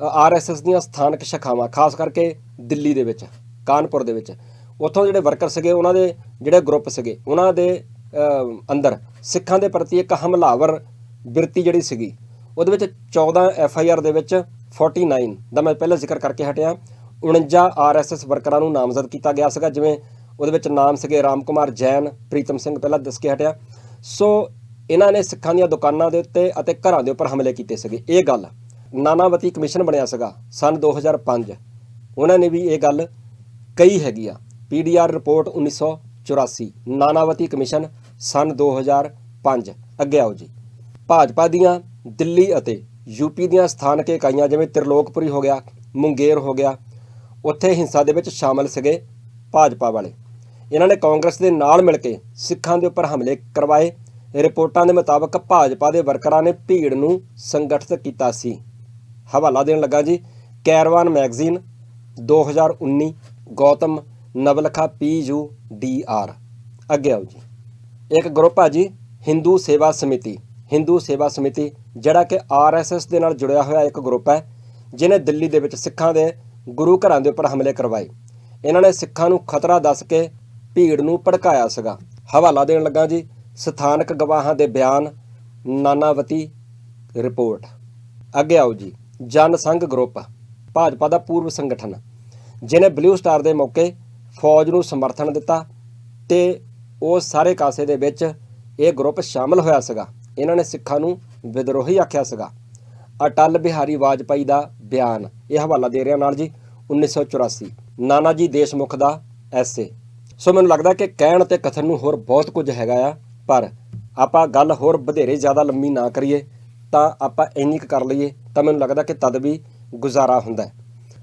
ਆਰਐਸਐਸ ਦੀਆਂ ਸਥਾਨਕ ਸ਼ਾਖਾਵਾਂ, ਖਾਸ ਕਰਕੇ ਦਿੱਲੀ ਦੇ ਵਿੱਚ, ਕਾਨਪੁਰ ਦੇ ਵਿੱਚ ਉੱਥੋਂ ਜਿਹੜੇ ਵਰਕਰ ਸੀਗੇ, ਉਹਨਾਂ ਦੇ ਜਿਹੜੇ ਗਰੁੱਪ ਸੀਗੇ, ਉਹਨਾਂ ਦੇ ਅੰਦਰ ਸਿੱਖਾਂ ਦੇ ਪ੍ਰਤੀ ਇੱਕ ਹਮਲਾਵਰ ਬਿਰਤੀ ਜਿਹੜੀ ਸੀਗੀ, ਉਹਦੇ ਵਿੱਚ 14 ਐਫ ਆਈ ਆਰ ਦੇ ਵਿੱਚ 49 ਦਾ ਮੈਂ ਪਹਿਲਾਂ ਜ਼ਿਕਰ ਕਰਕੇ ਹਟਿਆ। 49 ਆਰਐਸਐਸ ਵਰਕਰਾਂ ਨੂੰ ਨਾਮਜ਼ਦ ਕੀਤਾ ਗਿਆ ਸੀਗਾ, ਜਿਵੇਂ ਉਹਦੇ ਵਿੱਚ ਨਾਮ ਸੀਗੇ ਰਾਮ ਕੁਮਾਰ ਜੈਨ, ਪ੍ਰੀਤਮ ਸਿੰਘ ਪਹਿਲਾਂ ਦੱਸ ਕੇ ਹਟਿਆ। ਸੋ ਇਹਨਾਂ ਨੇ ਸਿੱਖਾਂ ਦੀਆਂ ਦੁਕਾਨਾਂ ਦੇ ਉੱਤੇ ਅਤੇ ਘਰਾਂ ਦੇ ਉੱਪਰ ਹਮਲੇ ਕੀਤੇ ਸੀਗੇ। ਇਹ ਗੱਲ ਨਾਨਾਵਤੀ ਕਮਿਸ਼ਨ ਬਣਿਆ ਸੀਗਾ ਸਨ 2005 ਉਹਨਾਂ ਨੇ ਵੀ ਇਹ ਗੱਲ ਕਹੀ ਹੈਗੀ ਆ। ਪੀਡੀਆਰ ਰਿਪੋਰਟ 1984 ਨਾਨਾਵਤੀ ਕਮਿਸ਼ਨ, ਸਨ 2005 ਅੱਗੇ ਆਓ ਜੀ। ਭਾਜਪਾ ਦੀਆਂ ਦਿੱਲੀ ਅਤੇ ਯੂਪੀ ਦੀਆਂ ਸਥਾਨਕ ਇਕਾਈਆਂ ਜਿਵੇਂ ਤ੍ਰਿਲੋਕਪੁਰੀ ਹੋ ਗਿਆ, ਮੁੰਗੇਰ ਹੋ ਗਿਆ, ਉੱਥੇ ਹਿੰਸਾ ਦੇ ਵਿੱਚ ਸ਼ਾਮਲ ਸੀਗੇ ਭਾਜਪਾ ਵਾਲੇ। ਇਹਨਾਂ ਨੇ ਕਾਂਗਰਸ ਦੇ ਨਾਲ ਮਿਲ ਕੇ ਸਿੱਖਾਂ ਦੇ ਉੱਪਰ ਹਮਲੇ ਕਰਵਾਏ। ਰਿਪੋਰਟਾਂ ਦੇ ਮੁਤਾਬਕ ਭਾਜਪਾ ਦੇ ਵਰਕਰਾਂ ਨੇ ਭੀੜ ਨੂੰ ਸੰਗਠਿਤ ਕੀਤਾ ਸੀ। ਹਵਾਲਾ ਦੇਣ ਲੱਗਾ ਜੀ, Caravan magazine 2019 Gautam Navlakha P U D R. ਅੱਗੇ ਆਓ ਜੀ। ਇੱਕ ਗਰੁੱਪ ਆ ਜੀ, ਹਿੰਦੂ ਸੇਵਾ ਸਮਿਤੀ। ਹਿੰਦੂ ਸੇਵਾ ਸਮਿਤੀ, ਜਿਹੜਾ ਕਿ ਆਰਐਸਐਸ ਦੇ ਨਾਲ ਜੁੜਿਆ ਹੋਇਆ ਇੱਕ ਗਰੁੱਪ ਹੈ ਜਿਨੇ ਦਿੱਲੀ ਦੇ ਵਿੱਚ ਸਿੱਖਾਂ ਦੇ ਗੁਰੂ ਘਰਾਂ ਦੇ ਉੱਪਰ ਹਮਲੇ ਕਰਵਾਏ। ਇਹਨਾਂ ਨੇ ਸਿੱਖਾਂ ਨੂੰ ਖਤਰਾ ਦੱਸ ਕੇ ਭੀੜ ਨੂੰ ਭੜਕਾਇਆ ਸੀਗਾ। ਹਵਾਲਾ ਦੇਣ ਲੱਗਾ ਜੀ, ਸਥਾਨਕ ਗਵਾਹਾਂ ਦੇ ਬਿਆਨ, ਨਾਨਾਵਤੀ ਰਿਪੋਰਟ। ਅੱਗੇ ਆਓ ਜੀ, ਜਨ ਸੰਘ ਗਰੁੱਪ, ਭਾਜਪਾ ਦਾ ਪੂਰਵ ਸੰਗਠਨ ਜਿਨੇ ਬਲੂ ਸਟਾਰ ਦੇ ਮੌਕੇ ਫੌਜ ਨੂੰ ਸਮਰਥਨ ਦਿੱਤਾ ਤੇ ਉਹ ਸਾਰੇ ਕਾਸੇ ਦੇ ਵਿੱਚ ਇਹ ਗਰੁੱਪ ਸ਼ਾਮਲ ਹੋਇਆ ਸੀਗਾ। ਇਹਨਾਂ ਨੇ ਸਿੱਖਾਂ ਨੂੰ ਵਿਦਰੋਹੀ ਆਖਿਆ ਸੀਗਾ। ਅਟਲ ਬਿਹਾਰੀ ਵਾਜਪਾਈ ਦਾ ਬਿਆਨ, ਇਹ ਹਵਾਲਾ ਦੇ ਰਿਹਾ ਨਾਲ ਜੀ 1984 ਨਾਨਾ ਜੀ ਦੇਸ਼ਮੁਖ ਦਾ ਐਸੇ ਸੋ ਮੈਨੂੰ ਲੱਗਦਾ ਕਿ ਕਹਿਣ ਤੇ ਕਥਨ ਨੂੰ ਹੋਰ ਬਹੁਤ ਕੁਝ ਹੈਗਾ ਆ, ਪਰ ਆਪਾਂ ਗੱਲ ਹੋਰ ਵਧੇਰੇ ਜ਼ਿਆਦਾ ਲੰਮੀ ਨਾ ਕਰੀਏ, ਤਾਂ ਆਪਾਂ ਇੰਨੀ ਕੁ ਕਰ ਲਈਏ, ਤਾਂ ਮੈਨੂੰ ਲੱਗਦਾ ਕਿ ਤਦ ਵੀ ਗੁਜ਼ਾਰਾ ਹੁੰਦਾ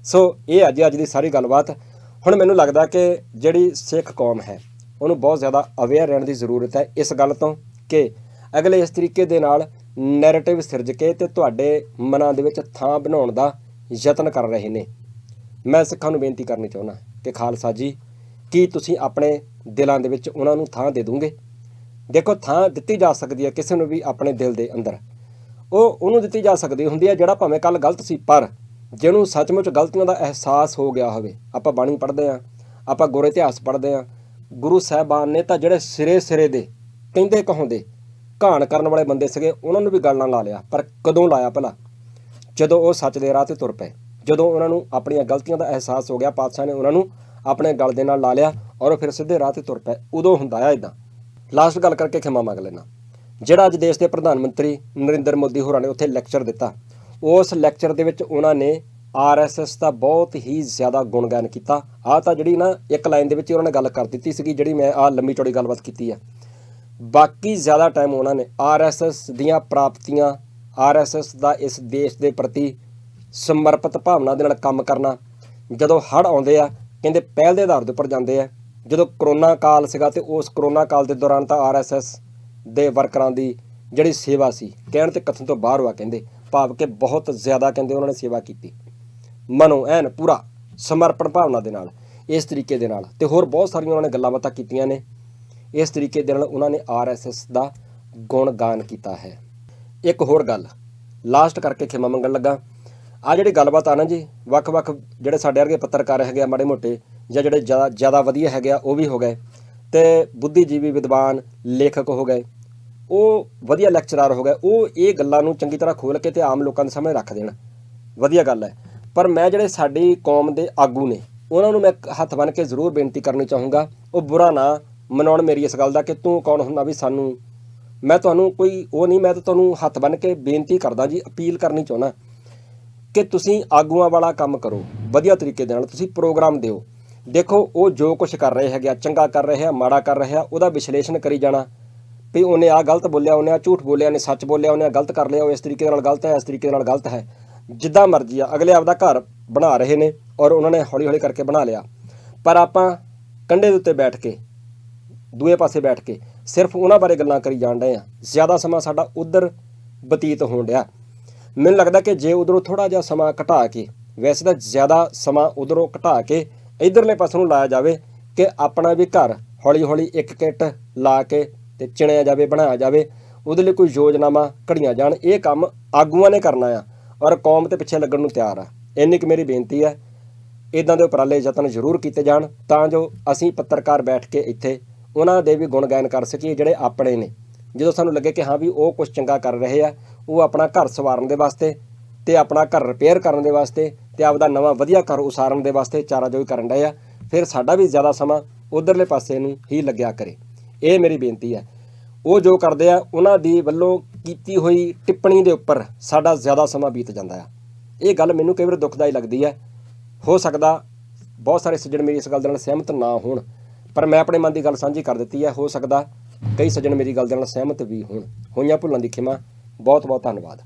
ਸੋ ਇਹ ਅੱਜ ਅੱਜ ਦੀ ਸਾਰੀ ਗੱਲਬਾਤ। ਹੁਣ ਮੈਨੂੰ ਲੱਗਦਾ ਕਿ ਜਿਹੜੀ ਸਿੱਖ ਕੌਮ ਹੈ, ਉਹਨੂੰ ਬਹੁਤ ਜ਼ਿਆਦਾ ਅਵੇਅਰ ਰਹਿਣ ਦੀ ਜ਼ਰੂਰਤ ਹੈ ਇਸ ਗੱਲ ਤੋਂ ਕਿ ਅਗਲੇ ਇਸ ਤਰੀਕੇ ਦੇ ਨਾਲ ਨੈਰੇਟਿਵ ਸਿਰਜ ਕੇ ਤੇ ਤੁਹਾਡੇ ਮਨਾਂ ਦੇ ਵਿੱਚ ਥਾਂ ਬਣਾਉਣ ਦਾ ਯਤਨ ਕਰ ਰਹੇ ਨੇ। ਮੈਂ ਸਿੱਖਾਂ ਨੂੰ ਬੇਨਤੀ ਕਰਨੀ ਚਾਹੁੰਦਾ ਕਿ ਖਾਲਸਾ ਜੀ, ਕੀ ਤੁਸੀਂ ਆਪਣੇ ਦਿਲਾਂ ਦੇ ਵਿੱਚ ਉਹਨਾਂ ਨੂੰ ਥਾਂ ਦੇ ਦੋਗੇ? ਦੇਖੋ, ਥਾਂ ਦਿੱਤੀ ਜਾ ਸਕਦੀ ਹੈ ਕਿਸੇ ਨੂੰ ਵੀ ਆਪਣੇ ਦਿਲ ਦੇ ਅੰਦਰ। ਉਹ ਉਹਨੂੰ ਦਿੱਤੀ ਜਾ ਸਕਦੀ ਹੁੰਦੀ ਹੈ ਜਿਹੜਾ ਭਾਵੇਂ ਕੱਲ ਗਲਤ ਸੀ, ਪਰ ਜਿਹਨੂੰ ਸੱਚਮੁੱਚ ਗਲਤੀਆਂ ਦਾ ਅਹਿਸਾਸ ਹੋ ਗਿਆ ਹੋਵੇ, ਆਪਾਂ ਬਾਣੀ ਪੜ੍ਹਦੇ ਆ ਆਪਾਂ ਗੁਰ ਇਤਿਹਾਸ ਪੜ੍ਹਦੇ ਆ ਗੁਰੂ ਸਾਹਿਬਾਨ ਨੇ ਤਾਂ ਜਿਹੜੇ ਸਿਰੇ ਸਿਰੇ ਦੇ, ਕਹਿੰਦੇ ਕਹਾਉਂਦੇ, ਘਾਣ ਕਰਨ ਵਾਲੇ ਬੰਦੇ ਸੀਗੇ, ਉਹਨਾਂ ਨੂੰ ਵੀ ਗੱਲ ਨਾਲ ਲਾ ਲਿਆ, ਪਰ ਕਦੋਂ ਲਾਇਆ ਭਲਾ? ਜਦੋਂ ਉਹ ਸੱਚ ਦੇ ਰਾਹ ਤੇ ਤੁਰ ਪਏ, ਜਦੋਂ ਉਹਨਾਂ ਨੂੰ ਆਪਣੀਆਂ ਗਲਤੀਆਂ ਦਾ ਅਹਿਸਾਸ ਹੋ ਗਿਆ, ਪਾਤਸ਼ਾਹ ਨੇ ਉਹਨਾਂ ਨੂੰ ਆਪਣੇ ਗਲ ਦੇ ਨਾਲ ਲਾ ਲਿਆ ਔਰ ਉਹ ਫਿਰ ਸਿੱਧੇ ਰਾਹ ਤੇ ਤੁਰ ਪਏ, ਉਦੋਂ ਹੁੰਦਾ ਆ ਇਦਾਂ ਲਾਸਟ ਗੱਲ ਕਰਕੇ ਖਿਮਾ ਮੰਗ ਲੈਣਾ ਜਿਹੜਾ ਅੱਜ ਦੇਸ਼ ਦੇ ਪ੍ਰਧਾਨ ਮੰਤਰੀ ਨਰਿੰਦਰ ਮੋਦੀ ਹੋਰਾਂ ਨੇ ਉੱਥੇ ਲੈਕਚਰ ਦਿੱਤਾ ਉਸ ਲੈਕਚਰ ਦੇ ਵਿੱਚ ਉਹਨਾਂ ਨੇ ਆਰਐਸਐਸ ਦਾ ਬਹੁਤ ਹੀ ਜ਼ਿਆਦਾ ਗੁਣਗਾਨ ਕੀਤਾ। ਆਹ ਤਾਂ ਜਿਹੜੀ ਨਾ ਇੱਕ ਲਾਈਨ ਦੇ ਵਿੱਚ ਉਹਨਾਂ ਨੇ ਗੱਲ ਕਰ ਦਿੱਤੀ ਸੀਗੀ, ਜਿਹੜੀ ਮੈਂ ਆਹ ਲੰਮੀ ਚੌੜੀ ਗੱਲਬਾਤ ਕੀਤੀ ਹੈ ਬਾਕੀ ਜ਼ਿਆਦਾ ਟਾਈਮ ਉਹਨਾਂ ਨੇ ਆਰਐਸਐਸ ਦੀਆਂ ਪ੍ਰਾਪਤੀਆਂ ਆਰਐਸਐਸ ਦਾ ਇਸ ਦੇਸ਼ ਦੇ ਪ੍ਰਤੀ ਸਮਰਪਿਤ ਭਾਵਨਾ ਦੇ ਨਾਲ ਕੰਮ ਕਰਨਾ, ਜਦੋਂ ਹੜ ਆਉਂਦੇ ਆ, ਕਹਿੰਦੇ ਪਹਿਲ ਦੇ ਆਧਾਰ ਦੇ ਉੱਪਰ ਜਾਂਦੇ ਆ, ਜਦੋਂ ਕਰੋਨਾ ਕਾਲ ਸੀਗਾ ਤੇ ਉਸ ਕਰੋਨਾ ਕਾਲ ਦੇ ਦੌਰਾਨ ਤਾਂ ਆਰਐਸਐਸ ਦੇ ਵਰਕਰਾਂ ਦੀ ਜਿਹੜੀ ਸੇਵਾ ਸੀ, ਕਹਿਣ ਤੇ ਕਥਨ ਤੋਂ ਬਾਹਰ ਹੋਆ, ਕਹਿੰਦੇ ਭਾਵ ਕਿ ਬਹੁਤ ਜ਼ਿਆਦਾ ਕਹਿੰਦੇ ਉਹਨਾਂ ਨੇ ਸੇਵਾ ਕੀਤੀ। ਮਨੋ ਐਨ ਪੂਰਾ ਸਮਰਪਣ ਭਾਵਨਾ ਦੇ ਨਾਲ, ਇਸ ਤਰੀਕੇ ਦੇ ਨਾਲ ਤੇ ਹੋਰ ਬਹੁਤ ਸਾਰੀਆਂ ਉਹਨਾਂ ਨੇ ਗੱਲਾਂ ਬਾਤਾਂ ਕੀਤੀਆਂ ਨੇ। ਇਸ ਤਰੀਕੇ ਦੇ ਨਾਲ ਉਹਨਾਂ ਨੇ ਆਰਐਸਐਸ ਦਾ ਗੁਣਗਾਨ ਕੀਤਾ ਹੈ। ਇੱਕ ਹੋਰ ਗੱਲ, ਲਾਸਟ ਕਰਕੇ ਖਿਮਾ ਮੰਗਣ ਲੱਗਾ। ਆ ਜਿਹੜੀ ਗੱਲਬਾਤ ਆ ਨਾ ਜੀ, ਵੱਖ-ਵੱਖ ਜਿਹੜੇ ਸਾਡੇ ਵਰਗੇ ਪੱਤਰਕਾਰ ਹੈਗੇ ਆ ਮਾੜੇ ਮੋਟੇ ਜਾਂ ਜਿਹੜੇ ਜ਼ਿਆਦਾ ਜ਼ਿਆਦਾ ਵਧੀਆ ਹੈਗੇ ਆ, ਉਹ ਵੀ ਹੋ ਗਏ ਤੇ ਬੁੱਧੀਜੀਵੀ ਵਿਦਵਾਨ, ਲੇਖਕ ਹੋ ਗਏ। ਉਹ ਵਧੀਆ ਲੈਕਚਰਰ ਹੋ ਗਏ, ਉਹ ਇਹ ਗੱਲਾਂ ਨੂੰ ਚੰਗੀ ਤਰ੍ਹਾਂ ਖੋਲ ਕੇ ਤੇ ਆਮ ਲੋਕਾਂ ਦੇ ਸਾਹਮਣੇ ਰੱਖ ਦੇਣ। ਵਧੀਆ ਗੱਲ ਹੈ। ਪਰ ਮੈਂ ਜਿਹੜੇ ਸਾਡੀ ਕੌਮ ਦੇ ਆਗੂ ਨੇ, ਉਹਨਾਂ ਨੂੰ ਮੈਂ ਹੱਥ ਬੰਨ੍ਹ ਕੇ ਜ਼ਰੂਰ ਬੇਨਤੀ ਕਰਨੀ ਚਾਹੂੰਗਾ, ਉਹ ਬੁਰਾ ਨਾ ਮਨਾਉਣ ਮੇਰੀ ਇਸ ਗੱਲ ਦਾ ਕਿ ਤੂੰ ਕੌਣ ਹੁੰਦਾ ਵੀ ਸਾਨੂੰ, ਮੈਂ ਤੁਹਾਨੂੰ ਕੋਈ ਉਹ ਨਹੀਂ, ਮੈਂ ਤਾਂ ਤੁਹਾਨੂੰ ਹੱਥ ਬੰਨ੍ਹ ਕੇ ਬੇਨਤੀ ਕਰਦਾ ਜੀ, ਅਪੀਲ ਕਰਨੀ ਚਾਹੁੰਦਾ ਕਿ ਤੁਸੀਂ ਆਗੂਆਂ ਵਾਲਾ ਕੰਮ ਕਰੋ, ਵਧੀਆ ਤਰੀਕੇ ਦੇ ਨਾਲ ਤੁਸੀਂ ਪ੍ਰੋਗਰਾਮ ਦਿਓ। ਦੇਖੋ, ਉਹ ਜੋ ਕੁਝ ਕਰ ਰਹੇ ਹੈਗੇ ਆ, ਚੰਗਾ ਕਰ ਰਹੇ ਆ, ਮਾੜਾ ਕਰ ਰਹੇ ਆ, ਉਹਦਾ ਵਿਸ਼ਲੇਸ਼ਣ ਕਰੀ ਜਾਣਾ। ਵੀ ਉਹਨੇ ਆ ਗਲਤ ਬੋਲਿਆ, ਉਹਨੇ ਆ ਝੂਠ ਬੋਲਿਆ, ਉਹਨੇ ਸੱਚ ਬੋਲਿਆ, ਉਹਨੇ ਆ ਗਲਤ ਕਰ ਲਿਆ, ਉਹ ਇਸ ਤਰੀਕੇ ਨਾਲ ਗਲਤ ਹੈ, ਇਸ ਤਰੀਕੇ ਨਾਲ ਗਲਤ ਹੈ। ਜਿੱਦਾਂ ਮਰਜ਼ੀ ਆ, ਅਗਲੇ ਆਪਦਾ ਘਰ ਬਣਾ ਰਹੇ ਨੇ ਔਰ ਉਹਨਾਂ ਨੇ ਹੌਲੀ ਹੌਲੀ ਕਰਕੇ ਬਣਾ ਲਿਆ। ਪਰ ਆਪਾਂ ਕੰਢੇ ਦੇ ਉੱਤੇ ਬੈਠ ਕੇ, ਦੂਏ ਪਾਸੇ ਬੈਠ ਕੇ ਸਿਰਫ ਉਹਨਾਂ ਬਾਰੇ ਗੱਲਾਂ ਕਰੀ ਜਾਣ ਡਏ ਆ। ਜ਼ਿਆਦਾ ਸਮਾਂ ਸਾਡਾ ਉਧਰ ਬਤੀਤ ਹੋਣ ਡਿਆ। ਮੈਨੂੰ ਲੱਗਦਾ ਕਿ ਜੇ ਉਧਰੋਂ ਥੋੜਾ ਜਿਹਾ ਸਮਾਂ ਘਟਾ ਕੇ, ਵੈਸੇ ਤਾਂ ਜ਼ਿਆਦਾ ਸਮਾਂ ਉਧਰੋਂ ਘਟਾ ਕੇ ਇਧਰਲੇ ਪਾਸੇ ਨੂੰ ਲਾਇਆ ਜਾਵੇ ਕਿ ਆਪਣਾ ਵੀ ਘਰ ਹੌਲੀ ਹੌਲੀ ਇੱਕ ਕਿੱਟ ਲਾ ਕੇ ਤੇ ਚਿਣਿਆ ਜਾਵੇ, ਬਣਾਇਆ ਜਾਵੇ, ਉਹਦੇ ਲਈ ਕੋਈ ਯੋਜਨਾਵਾਂ ਘੜੀਆਂ ਜਾਣ। ਇਹ ਕੰਮ ਆਗੂਆਂ ਨੇ ਕਰਨਾ ਆ ਔਰ ਕੌਮ ਤੇ ਪਿੱਛੇ ਲੱਗਣ ਨੂੰ ਤਿਆਰ ਆ। ਇੰਨੀ ਕੁ ਮੇਰੀ ਬੇਨਤੀ ਹੈ ਇਦਾਂ ਦੇ ਉਪਰਾਲੇ ਯਤਨ ਜ਼ਰੂਰ ਕੀਤੇ ਜਾਣ, ਤਾਂ ਜੋ ਅਸੀਂ ਪੱਤਰਕਾਰ ਬੈਠ ਕੇ ਇੱਥੇ ਉਹਨਾਂ ਦੇ ਵੀ ਗੁਣ ਗਾਇਨ ਕਰ ਸਕੀਏ, ਜਿਹੜੇ ਆਪਣੇ ਨੇ। ਜਦੋਂ ਸਾਨੂੰ ਲੱਗੇ ਕਿ ਹਾਂ ਵੀ ਉਹ ਕੁਝ ਚੰਗਾ ਕਰ ਰਹੇ ਆ, ਉਹ ਆਪਣਾ ਘਰ ਸਵਾਰਨ ਦੇ ਵਾਸਤੇ ਤੇ ਆਪਣਾ ਘਰ ਰਿਪੇਅਰ ਕਰਨ ਦੇ ਵਾਸਤੇ ਤੇ ਆਪਦਾ ਨਵਾਂ ਵਧੀਆ ਘਰ ਉਸਾਰਨ ਦੇ ਵਾਸਤੇ ਚਾਰਾ ਕਰਨ ਡਏ ਆ, ਫਿਰ ਸਾਡਾ ਵੀ ਜ਼ਿਆਦਾ ਸਮਾਂ ਉਧਰਲੇ ਪਾਸੇ ਨੂੰ ਹੀ ਲੱਗਿਆ ਕਰੇ। ਇਹ ਮੇਰੀ ਬੇਨਤੀ ਹੈ। ਉਹ ਜੋ ਕਰਦੇ ਆ, ਉਹਨਾਂ ਦੀ ਵੱਲੋਂ ਕੀਤੀ ਹੋਈ ਟਿੱਪਣੀ ਦੇ ਉੱਪਰ ਸਾਡਾ ਜ਼ਿਆਦਾ ਸਮਾਂ ਬੀਤ ਜਾਂਦਾ ਆ। ਇਹ ਗੱਲ ਮੈਨੂੰ ਕਈ ਵਾਰ ਦੁਖਦਾਈ ਲੱਗਦੀ ਹੈ ਹੋ ਸਕਦਾ ਬਹੁਤ ਸਾਰੇ ਸੱਜਣ ਮੇਰੀ ਇਸ ਗੱਲ ਦੇ ਨਾਲ ਸਹਿਮਤ ਨਾ ਹੋਣ, ਪਰ ਮੈਂ ਆਪਣੇ ਮਨ ਦੀ ਗੱਲ ਸਾਂਝੀ ਕਰ ਦਿੱਤੀ ਹੈ ਹੋ ਸਕਦਾ ਕਈ ਸੱਜਣ ਮੇਰੀ ਗੱਲ ਦੇ ਨਾਲ ਸਹਿਮਤ ਵੀ ਹੋਣ। ਹੋਈਆਂ ਭੁੱਲਾਂ ਦੀ ਖਿਮਾ। ਬਹੁਤ ਬਹੁਤ ਧੰਨਵਾਦ।